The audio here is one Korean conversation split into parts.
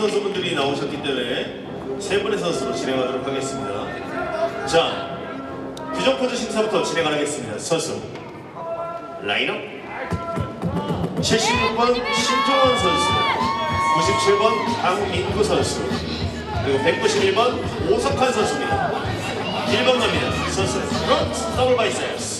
선수분들이 나오셨기 때문에 세 분의 선수로 진행하도록 하겠습니다. 자, 규정 포즈 심사부터 진행하겠습니다. 선수 라인업 76번 신종원 선수, 97번 강민구 선수, 그리고 191번 오석환 선수입니다. 1번 갑니다. 선수 프론트 더블 바이셉스.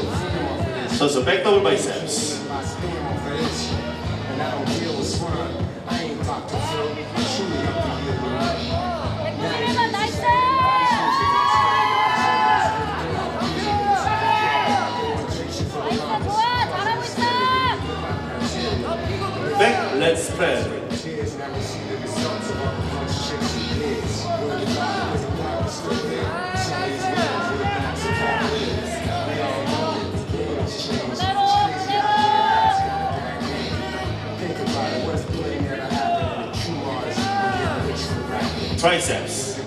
So it's a back double biceps. Back, let's press. Live.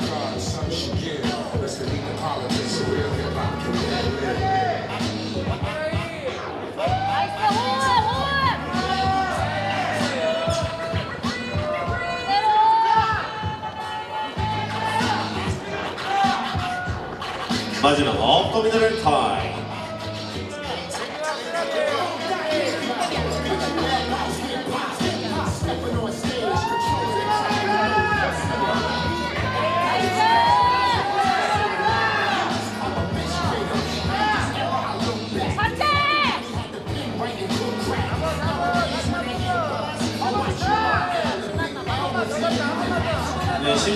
마지막 업도미널 타임.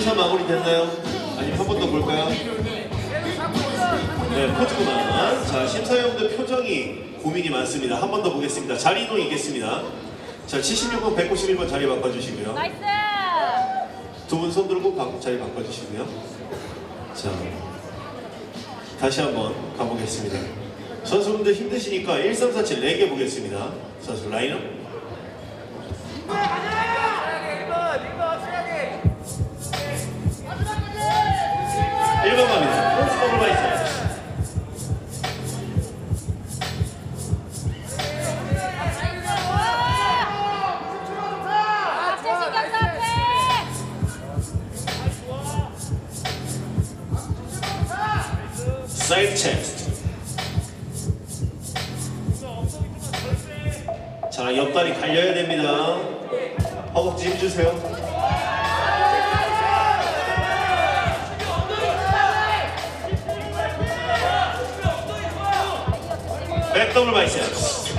네, 심사 마무리 됐나요? 아니면 한 번 더 볼까요? 네, 포즈구만. 자, 심사위원들 표정이 고민이 많습니다. 한 번 더 보겠습니다. 자리 이동 있겠습니다. 자, 76번, 191번 자리 바꿔주시고요. 두분 손 들고 바- 자리 바꿔주시고요. 자, 다시 한번 가보겠습니다. 선수분들 힘드시니까 1347 4개 보겠습니다. 선수 라인업. 사이드 체스트. 자, 옆다리 갈려야 됩니다. 허벅지 힘주세요. 백더블 바이셉스.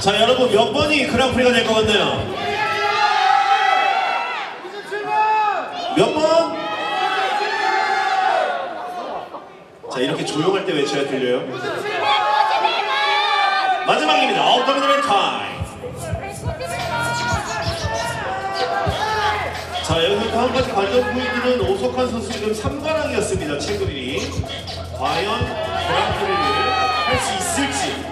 자, 여러분 몇 번이 그랑프리가 될 것 같나요? 몇 번? 자, 이렇게 조용할 때 외쳐야 들려요? 마지막입니다. 업더미널 타임. 자, 여기서부터 한 가지 관전 포인트는 오석환 선수 지금 3관왕이었습니다. 체급이. 과연 그랑프리를 할 수 있을지.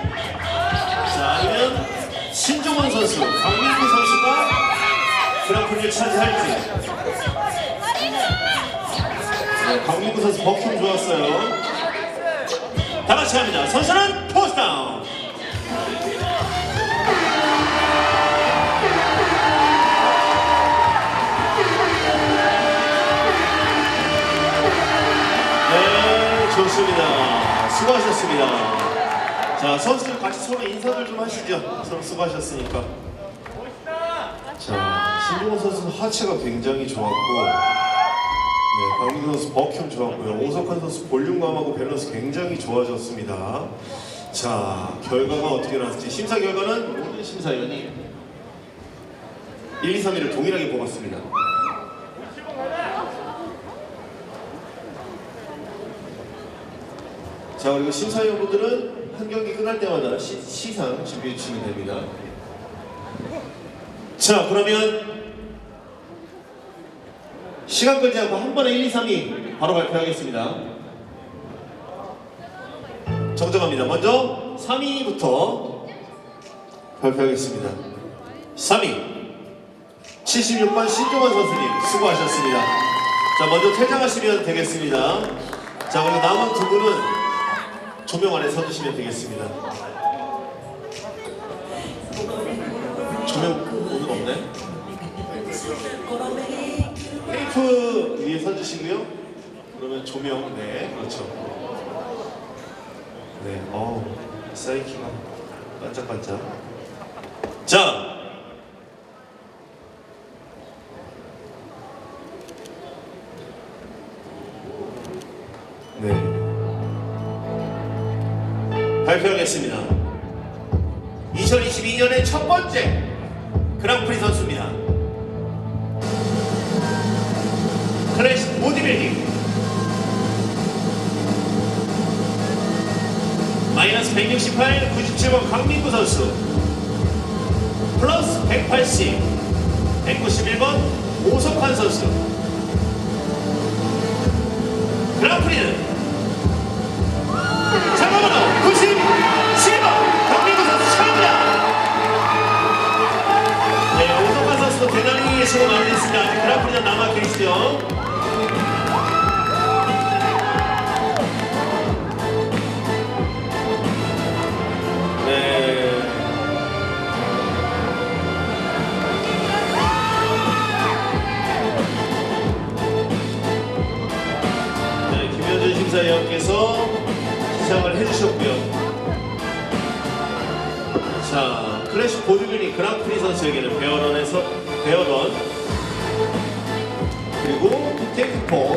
자, 아니면 신종원 선수, 강민구 선수가 그랑프리를 차지할지. 네, 강민구 선수 버킹 좋았어요. 다 같이 합니다. 선수는 포스다운. 네, 좋습니다. 수고하셨습니다. 자, 선수들 같이 서로 인사들 좀 하시죠. 서로 수고하셨으니까. 자, 신종원 선수는 하체가 굉장히 좋았고, 네, 강민호 선수 버큐 좋았고요. 오석환 선수 볼륨감하고 밸런스 굉장히 좋아졌습니다. 자, 결과가 어떻게 나왔을지 심사 결과는 모든 심사위원이 1, 2, 3위를 동일하게 뽑았습니다. 자 그리고 심사위원분들은 한 경기 끝날 때마다 시, 시상 준비해 주시면 됩니다. 자 그러면 시간 끌지 않고 한 번에 1, 2, 3위 바로 발표하겠습니다. 정정합니다. 먼저 3위부터 발표하겠습니다. 3위 76번 신종환 선수님 수고하셨습니다. 자 먼저 퇴장하시면 되겠습니다. 자 그리고 남은 두 분은 조명 안에 서주시면 되겠습니다. 조명 오늘 없네. 테이프 위에 서주시고요. 그러면 조명 네 그렇죠. 네, 어우 사이키가 반짝반짝. 자. 네. 발표하겠습니다. 2022년의 첫 번째 그랑프리 선수입니다. 클래식 보디빌딩 마이너스 168, 97번 강민구 선수. 플러스 180, 191번 오석환 선수. 그랑프리는 잠깐만요 97번 강민구 선수 네 오석환 선수도 대단히 수고 아직 그랑프리는 남아 계시죠 심사위원께서 시상을 해주셨고요. 자, 클래식 보드빌리 그랑프리 선수에게는 베어런에서 베어런 그리고 테이크포